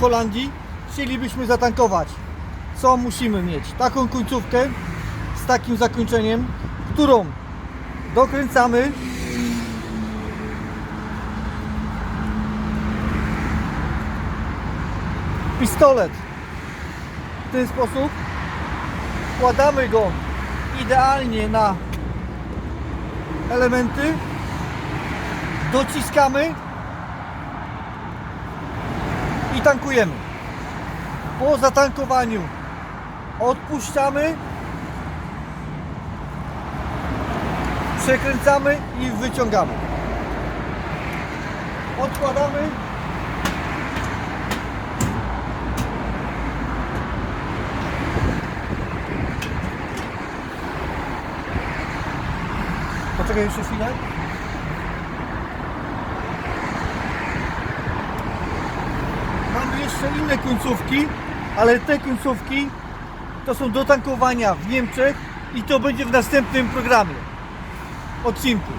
w Holandii chcielibyśmy zatankować. Co musimy mieć? Taką końcówkę z takim zakończeniem, którą dokręcamy pistolet w ten sposób wkładamy go idealnie na elementy dociskamy i tankujemy. Po zatankowaniu odpuszczamy przekręcamy i wyciągamy. Odkładamy. Poczekaj jeszcze chwilę. Jeszcze inne końcówki, ale te końcówki to są do tankowania w Niemczech i to będzie w następnym programie, odcinku.